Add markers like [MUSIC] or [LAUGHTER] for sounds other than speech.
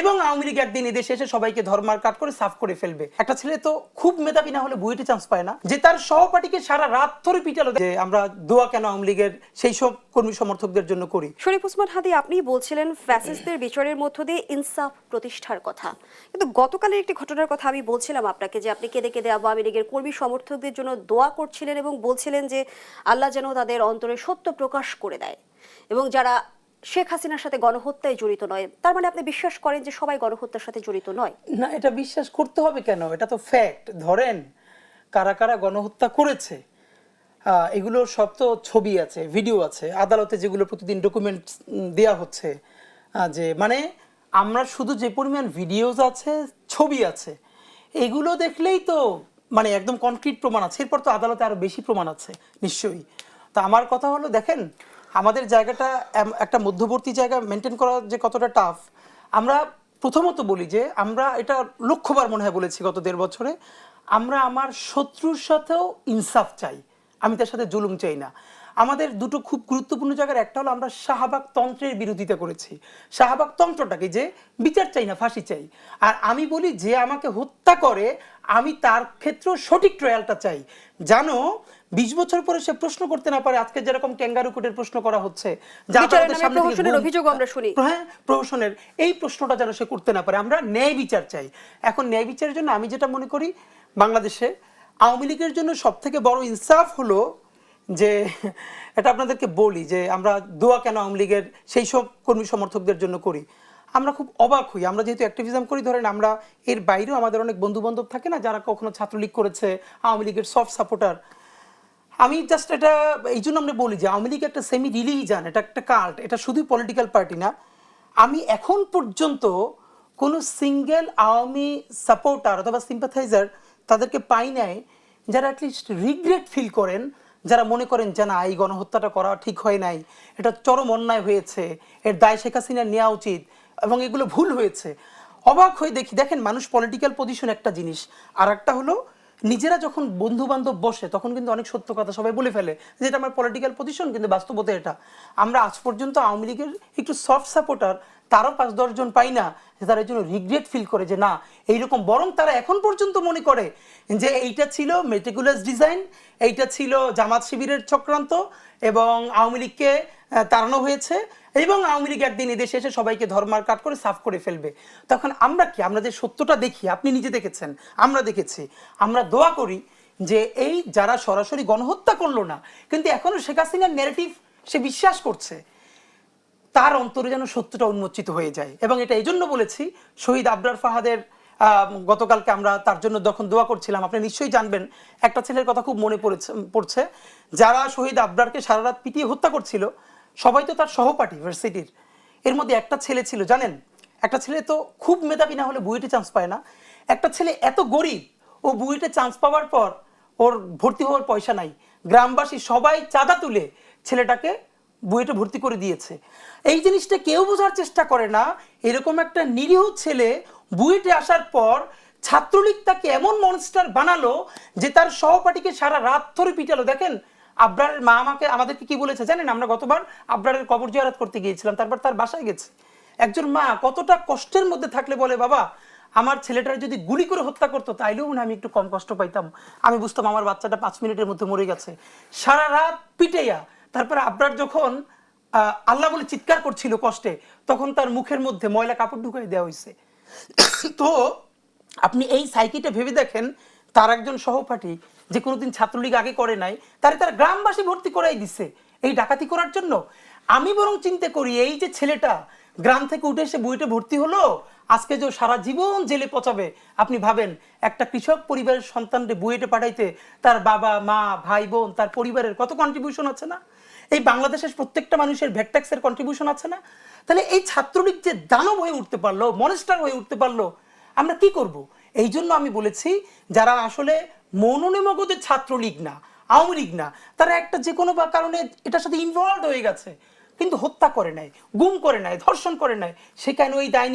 এবং আওয়ামী লীগ একদিন এদেশে এসে সবাইকে ধর্মার কাট করে সাফ করে ফেলবে। একটা ছেলে তো খুব মেধাবী, না হলে বুয়েটে চান্স পায় না। যে তার সহপাঠীকে সারা রাত ধরে পিটালো, যে আমরা দোয়া কেন আওয়ামী লীগের সেই সব কর্মী সমর্থকদের জন্য করি? শরীফ ওসমান হাদি, আপনি বলছিলেন ফ্যাসিস্টদের বিচারের মধ্য দিয়ে ইনসাফ প্রতিষ্ঠার কথা। কিন্তু গতকালের একটি ঘটনার কথা আমি বলছিলাম আপনাকে, যে আপনি কেঁদে কেঁদে আওয়ামী লীগের কর্মী সমর্থকদের জন্য দোয়া করছিলেন এবং বলছিলেন যে আল্লাহ যেন তাদের অন্তরে সত্য প্রকাশ করে দেয়। এবং যারা শেখ হাসিনার সাথে গণহত্যায় জড়িত নয়। তার মানে আপনি বিশ্বাস করেন যে সবাই গণহত্যার সাথে জড়িত নয়? না এটা বিশ্বাস করতে হবে কেন? এটা তো ফ্যাক্ট ধরেন কারা কারা গণহত্যা করেছে আহ, এগুলোর সব তো ছবি আছে ভিডিও আছে। আদালতে যেগুলো প্রতিদিন ডকুমেন্ট দেয়া হচ্ছে যে মানে আমরা শুধু যে পরিমাণ ভিডিওজ আছে ছবি আছে এগুলো দেখলেই তো মানে একদম কনক্রিট প্রমাণ আছে। এরপর তো আদালতে আরও বেশি প্রমাণ আছে নিশ্চয়ই। তা আমার কথা হলো দেখেন আমাদের জায়গাটা একটা মধ্যবর্তী জায়গা মেনটেন করা যে কতটা টাফ আমরা প্রথমত বলি যে আমরা এটা লক্ষ্যবার মনে হয় বলেছি গত দেড় বছরে, আমরা আমার শত্রুর সাথেও ইনসাফ চাই, আমি তার সাথে জুলুম চাই না। আমাদের দুটো খুব গুরুত্বপূর্ণ জায়গার, একটা হলো আমরা শাহবাগ তন্ত্রের বিরোধিতা করেছি। শাহবাগ তন্ত্রটাকে যে বিচার চাই না, ফাঁসি চাই। আর আমি বলি যে আমাকে হত্যা করে আমি তার ক্ষেত্রেও সঠিক ট্রায়ালটা চাই। জানো বিশ বছর পরে সে প্রশ্ন করতে না পারে আজকে যেরকম ক্যাঙ্গারু কোর্টের প্রশ্ন করা হচ্ছে। হ্যাঁ প্রহসনের। এই প্রশ্নটা যেন সে করতে না পারে। আমরা ন্যায় বিচার চাই। এখন ন্যায় বিচারের জন্য আমি যেটা মনে করি বাংলাদেশে আওয়ামী লীগের জন্য সব থেকে বড় ইনসাফ হলো যে এটা আপনাদেরকে বলি যে আমরা দোয়া কেন আওয়ামী লীগের সেই সব কর্মী সমর্থকদের জন্য করি। আমরা খুব অবাক হই। আমরা যেহেতু অ্যাক্টিভিজম করি, ধরেন আমরা এর বাইরেও আমাদের অনেক বন্ধু বান্ধব থাকে না, যারা কখনো ছাত্রলীগ করেছে, আওয়ামী লীগের সফট সাপোর্টার আমি জাস্ট এটা, এই জন্য আমরা বলি যে আওয়ামী লীগ একটা সেমি রিলিজান এটা একটা কাল্ট এটা শুধু পলিটিক্যাল পার্টি না। আমি এখন পর্যন্ত কোনো সিঙ্গেল আওয়ামী সাপোর্টার অথবা সিম্পাথাইজার তাদেরকে পাই নাই, যারা অ্যাটলিস্ট রিগ্রেট ফিল করেন, যারা মনে করেন যে না, এই গণহত্যাটা করা ঠিক হয় নাই, এটা চরম অন্যায় হয়েছে, এর দায় শেখ হাসিনার নেওয়া উচিত এবং এগুলো ভুল হয়েছে। অবাক হয়ে দেখি, দেখেন মানুষ পলিটিক্যাল পজিশন একটা জিনিস। আর একটা হলো, নিজেরা যখন বন্ধু বান্ধব বসে, তখন কিন্তু অনেক সত্য কথা সবাই বলে ফেলে যে এটা আমার পলিটিক্যাল পজিশন কিন্তু বাস্তবতা এটা। আমরা আজ পর্যন্ত আওয়ামী লীগের একটু সফট সাপোর্টার তারও পাঁচ দশজন পাই না যে তারা এর জন্য রিগ্রেট ফিল করে যে না, এইরকম বরং তারা এখন পর্যন্ত মনে করে যে এইটা ছিল মেটিকুলাস ডিজাইন এইটা ছিল জামাত শিবিরের চক্রান্ত এবং আওয়ামী লীগকে তাড়ানো হয়েছে এবং আওয়ামী লীগ একদিন এদেশে এসে সবাইকে ধর্মার কাট করে সাফ করে ফেলবে। তখন আমরা কি? আমরা যে সত্যটা দেখি, আপনি নিজে দেখেছেন, আমরা দেখেছি। আমরা দোয়া করি যে এই যারা সরাসরি গণহত্যা করল না, কিন্তু এখনও শেখ হাসিনার নেগেটিভ সে বিশ্বাস করছে, তার অন্তরে যেন সত্যটা উন্মোচিত হয়ে যায়। এবং এটা এই জন্য বলেছি, শহীদ আবরার ফাহাদের গতকালকে আমরা তার জন্য যখন দোয়া করছিলাম, আপনি নিশ্চয়ই জানবেন, একটা ছেলের কথা খুব মনে পড়েছে, পড়ছে, যারা শহীদ আবরারকে সারা রাত পিটিয়ে হত্যা করছিল সবাই তো তার সহপাঠী ভার্সিটির এর মধ্যে একটা ছেলে ছিল, জানেন? একটা ছেলে তো খুব মেধাবী, না হলে বুয়েটে চান্স পায় না। একটা ছেলে এত গরিব, ও বুয়েটে চান্স পাওয়ার পর ওর ভর্তি হওয়ার পয়সা নাই। গ্রামবাসী সবাই চাঁদা তুলে ছেলেটাকে বুয়েটে ভর্তি করে দিয়েছে। এই জিনিসটা কেউ বোঝার চেষ্টা করে না। এরকম একটা নিরীহ ছেলে বুয়েটে আসার পর ছাত্রলীগ তাকে এমন মনস্টার বানালো যে তার সহপাঠীকে সারা রাত ধরে পিটালো। দেখেন আবরারের মা আমাকে আমাদেরকে কি বলেছে জানেন? আমরা গতবার আবরারের কবর জিয়ারত করতে গিয়েছিলাম, তারপর তার বাসায় গেছে। একজন মা কতটা কষ্টের মধ্যে থাকলে বলে, বাবা, আমার ছেলেটার যদি গুলি করে হত্যা করতো, তাইলেও হয় আমি একটু কম কষ্ট পাইতাম। আমি বুঝতাম আমার বাচ্চাটা পাঁচ মিনিটের মধ্যে মরে গেছে। সারা রাত পিটাইয়া, তারপরে আবরার যখন আল্লাহ বলে চিৎকার করছিল কষ্টে, তখন তার মুখের মধ্যে ময়লা কাপড় ঢুকাই দেওয়া হয়েছে [COUGHS] তো, আপনি এই সাইকিটা ভেবে দেখেন, তার একজন সহপাঠী যে কোনোদিন ছাত্রলীগ আগে করে নাই, তারে তার গ্রামবাসী ভর্তি করাই দিছে। এই ডাকাতি করার জন্য আমি বরং চিন্তা করি, এই যে ছেলেটা গ্রাম থেকে উঠে এসে বুয়েটে ভর্তি হলো, আজকে যে সারা জীবন জেলে পচাবে, আপনি ভাবেন, একটা কৃষক পরিবারের সন্তানকে বুয়েটে পাঠাইতে তার বাবা, মা, ভাই, বোন, তার পরিবারের কত কন্ট্রিবিউশন আছে না? এই বাংলাদেশের প্রত্যেকটা মানুষের ভ্যাটট্যাক্সের কন্ট্রিবিউশন আছে না? তাহলে এই ছাত্রলীগ যে দানব হয়ে উঠতে পারল, মনেস্টার হয়ে উঠতে পারল, আমরা কি করব? এই জন্য আমি বলেছি, যারা আসলে মনোনিমগদের ছাত্রলীগ না, আওয়ামী লীগ না, তারা একটা যে কোনো বা কারণে এটার সাথে ইনভলভ হয়ে গেছে, কিন্তু হত্যা করে নাই, গুম করে নাই, ধর্ষণ করে নাই, সে কেন ওই দায়